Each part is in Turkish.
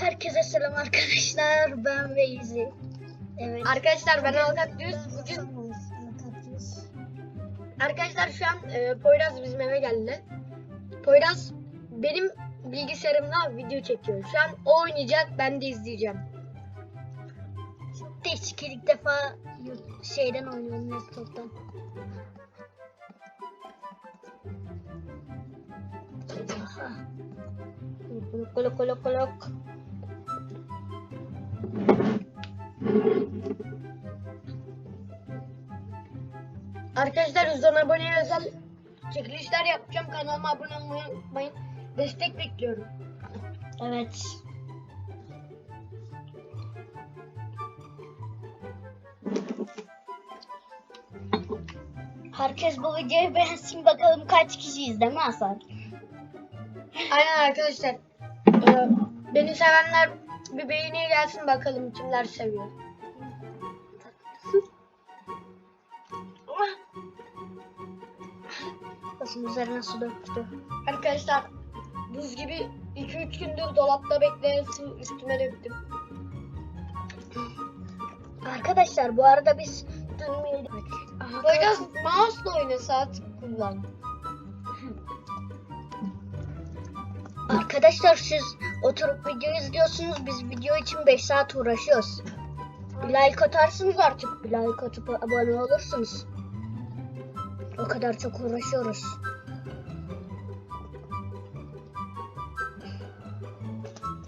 Herkese selam arkadaşlar. Ben Veyzi. Evet. Arkadaşlar ben Alkat Düz. Bugün arkadaşlar şu an e, Poyraz bizim eve geldi. Poyraz benim bilgisayarımda video çekiyor. Şu an o oynayacak ben de izleyeceğim. Değişik ilk defa şeyden oynuyorum laptoptan. Aha. Kolok kolok kolok Arkadaşlar 110 aboneye özel çekilişler yapacağım. Kanalıma abone olmayı unutmayın. Destek bekliyorum. Evet. Herkes bu videoyu beğensin bakalım kaç kişiyiz değil mi Hasan? Aynen arkadaşlar. Ee, beni sevenler bir beğeniye gelsin bakalım kimler seviyor. Basın üzerine su döktü. Arkadaşlar buz gibi 2-3 gündür dolapta bekleyen su üstüme döktüm. Arkadaşlar bu arada biz dün miydi? Biraz mouse'la oyna saat kullan. Arkadaşlar siz oturup video izliyorsunuz. Biz video için 5 saat uğraşıyoruz. Bir like atarsınız artık. Bir like atıp abone olursunuz. O kadar çok uğraşıyoruz.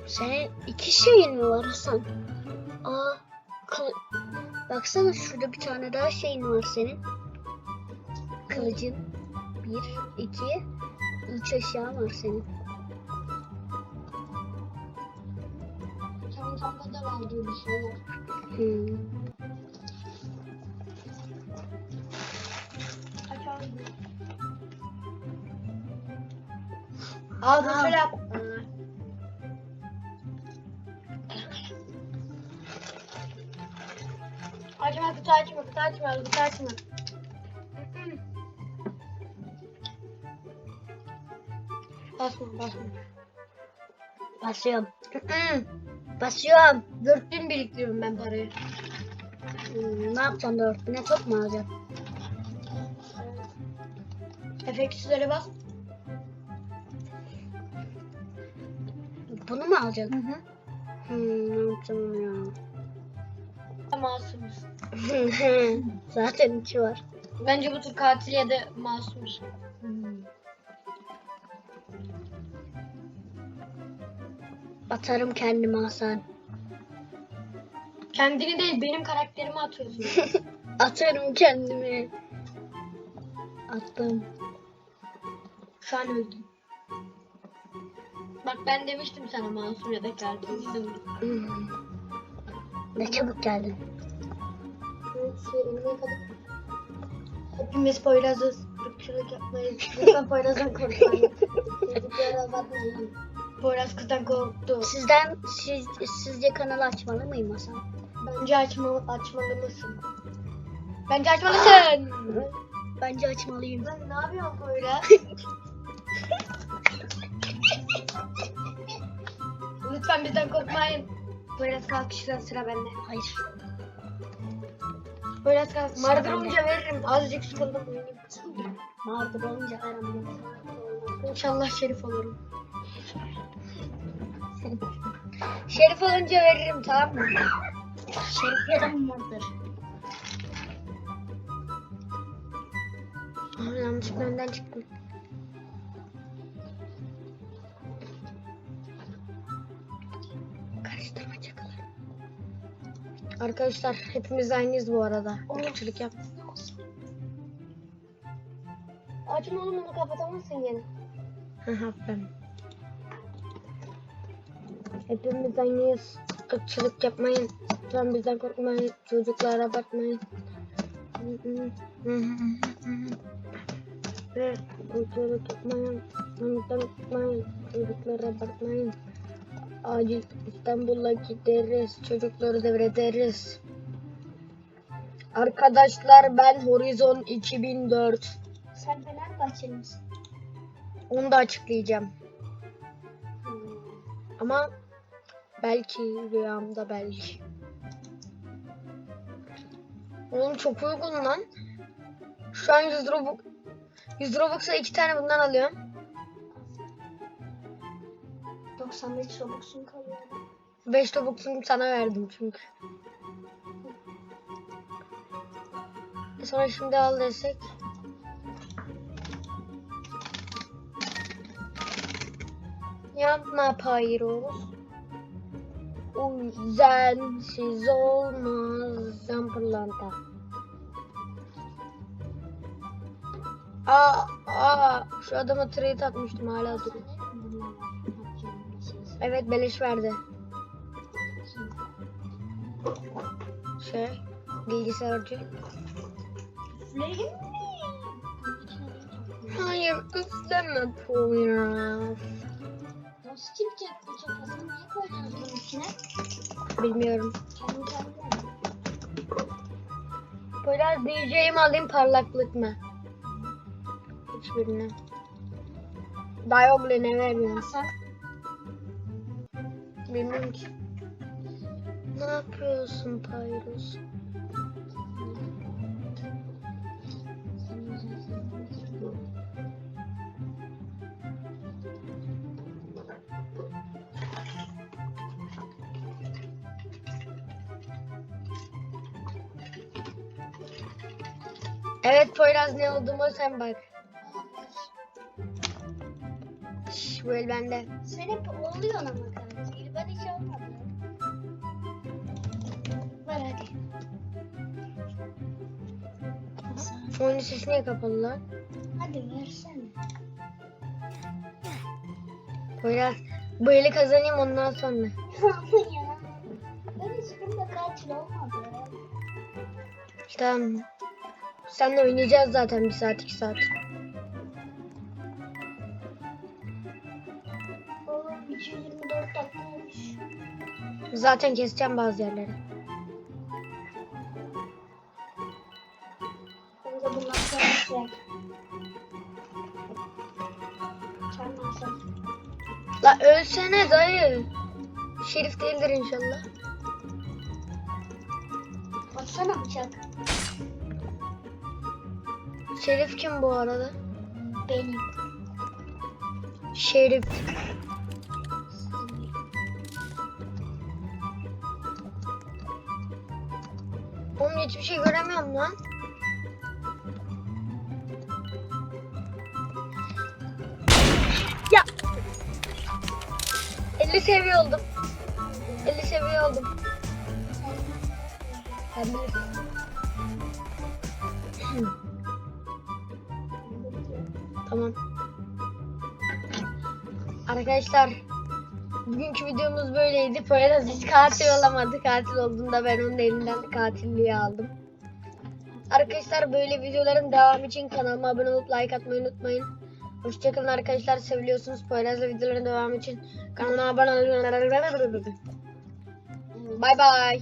Senin iki şeyin mi var Hasan? Aa, baksana şurada bir tane daha şeyin var senin. Kılıcın. Bir, iki, üç eşya var senin. Var diye bir şey var. Hmm. Al. şöyle yap. Açma kutu açma kutu açma kutu açma. Basma basma. Basıyorum. Basıyorum. Dört bin biriktiriyorum ben parayı. Hmm, ne yapacaksın dört bine çok mu alacaksın? Efektsizlere bas. Bunu mu alacaksın? Hmm, ne yapacağım ya? Masumuz. Zaten içi var. Bence bu tür katil ya da masumuz. Atarım kendimi Hasan. Kendini değil benim karakterimi atıyorsun. Atarım kendimi. Attım. Şu an öldüm. Bak ben demiştim sana masum ya da bu. Hmm. Ne çabuk geldin. Hepimiz Poyraz'ız. Irkçılık yapmayız. Lütfen Poyraz'dan korkmayın. Çocuklara bakmayın. Poyraz kızdan korktu. Sizden siz, sizce kanalı açmalı mıyım Hasan? Bence açmalı, açmalı mısın? Bence açmalısın. Bence açmalıyım. Sen ne yapıyorsun Poyraz? Lütfen bizden korkmayın. Poyraz kalk şuradan sıra bende. Hayır. Poyraz kalk. Sıra Mardır bende. olunca veririm. Azıcık sıkıldım. Vardır olunca aramda. İnşallah şerif olurum. Şerif olunca veririm tamam mı? Şerif ya da mıdır? Aa, yanlışlıkla önden çıktım. Arkadaşlar hepimiz aynıyız bu arada. Irkçılık yap. Açma oğlum onu kapatamazsın yine. Haha ben. Hepimiz aynıyız. Irkçılık yapmayın. Lütfen bizden korkmayın. Çocuklara bakmayın. Ve Irkçılık yapmayın. Bizden korkmayın. Çocuklara bakmayın. Acil İstanbul'a gideriz. Çocukları devrederiz. Arkadaşlar ben Horizon 2004. Sen Fenerbahçeli misin? Onu da açıklayacağım. Ama Belki rüyamda belki. Oğlum çok uygun lan. Şu an 100 Robux 100 Robux'a iki tane bundan alıyorum. 95 Robux'un kalıyor. 5 Robux'unu sana verdim çünkü. Sonra şimdi al desek. Yapma Pyros. O sensiz olmaz Jumperlanta. Aa, aa, şu adama trade atmıştım hala duruyor. Evet beleş verdi. Şey, bilgisayarcı. Hayır, isteme Poyraz. Nasıl çıkacak bu çakasını? Niye koydunuz bunun içine? Bilmiyorum. Kendi kendine. Poyraz diyeceğim alayım parlaklık mı? Hiçbirine. Diogle'e ne veriyorsun? Nasıl? Bilmiyorum ki. Ne yapıyorsun Pyros? Evet Poyraz ne olduğuma sen bak. Şş, bu el bende. Sen hep oluyor ama kanka. Ben hiç olmadı. Ver hadi. Oyunun sesi niye kapalı lan? Hadi versene. Poyraz bu eli kazanayım ondan sonra. ya. Ben hiçbirinde katil olmadı. Tamam. Seninle oynayacağız zaten bir saat iki saat. Oğlum 224 dakika olmuş. Zaten keseceğim bazı yerleri. Bence şey. Çalmazsan. La ölsene dayı. Şerif değildir inşallah. Baksana bıçak. Şerif kim bu arada? Benim. Şerif. Oğlum hiçbir şey göremiyorum lan. Ya. 50 seviye oldum. 50 seviye oldum. Ben bilirim. Tamam. Arkadaşlar bugünkü videomuz böyleydi. Poyraz hiç katil olamadı. Katil olduğunda ben onun elinden katilliği aldım. Arkadaşlar böyle videoların devamı için kanalıma abone olup like atmayı unutmayın. Hoşçakalın arkadaşlar. Seviliyorsunuz. Poyraz'la videoların devamı için kanalıma abone olun. Bay bay.